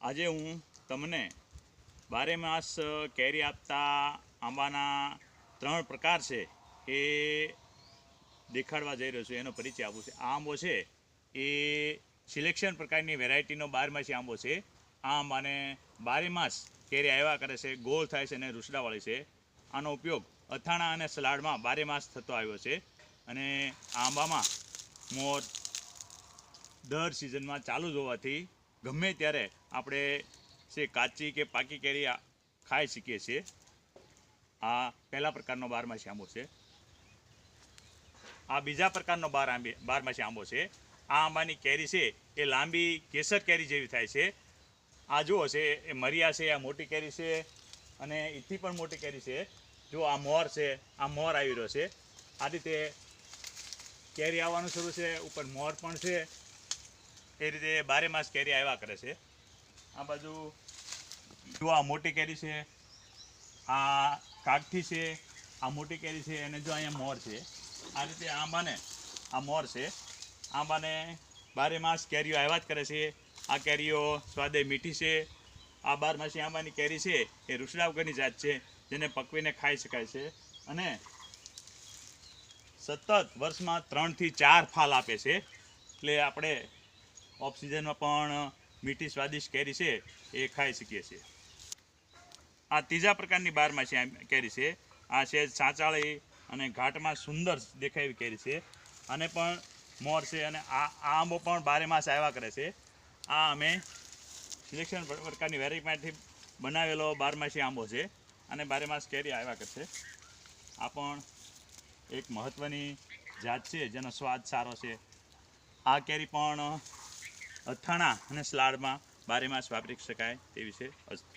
આજે હું તમને બારે માસ કેરી આપતા આંબાના ત્રણ પ્રકાર છે એ દેખાડવા જઈ રહ્યો છું, એનો પરિચય આપું છું. આ આંબો છે એ સિલેક્શન પ્રકારની વેરાયટીનો બારમાસી આંબો છે. આ આંબાને બારે માસ કેરી આવ્યા કરે છે, ગોળ થાય છે અને રૂસડાવાળી છે. આનો ઉપયોગ અથાણા અને સલાડમાં બારે માસ થતો આવ્યો છે અને આંબામાં મોર દર સિઝનમાં ચાલુ જ હોવાથી ગમે ત્યારે આપણે છે કાચી કે પાકી કેરી ખાઈ શકીએ છીએ, આ પહેલા પ્રકારનો બારમાસી આંબો છે. આ બીજા પ્રકારનો બાર આંબે બારમાસી આંબો છે. આ આંબાની કેરી છે એ લાંબી કેસર કેરી જેવી થાય છે. આ જુઓ છે, એ મરિયા છે, આ મોટી કેરી છે અને એથી પણ મોટી કેરી છે. જો આ મોર છે, આ મોર આવી રહ્યો છે. આ રીતે કેરી આવવાનું શરૂ છે, ઉપર મોર પણ છે. એ રીતે બારે માસ કેરી આવ્યા કરે છે. આ બાજુ જો આ મોટી કેરી છે, આ કાગઠી છે, આ મોટી કેરી છે, અને જો અહીંયા મોર છે. આ રીતે આંબાને, આ મોર છે. આંબાને બારે માસ કેરીઓ આવ્યા જ કરે છે. આ કેરીઓ સ્વાદે મીઠી છે. આ બારમાસી આંબાની કેરી છે એ રૂસડા જાત છે, જેને પકવીને ખાઈ શકાય છે. અને સતત વર્ષમાં ત્રણથી ચાર ફાલ આપે છે. એટલે આપણે ઓફ સિઝનમાં પણ મીઠી સ્વાદિષ્ટ કેરી છે એ ખાઈ શકીએ છીએ. આ ત્રીજા પ્રકારની બારમાસી છે કેરી છે. આ છે સાચાળી અને ઘાટમાં સુંદર દેખાય એવી કેરી છે. અને પણ મોર છે અને આ આંબો પણ બારે માસ આવ્યા કરે છે. આ અમે સિલેક્શન પ્રકારની વેરાયટીમાંથી બનાવેલો બારમાસી આંબો છે અને બારે માસ કેરી આવ્યા કરશે આ પણ એક મહત્ત્વની જાત છે જેનો સ્વાદ સારો છે. આ કેરી પણ અથાણા અને સલાડમાં બારે માસ વાપરી શકાય તેવી છે. અસ્તુ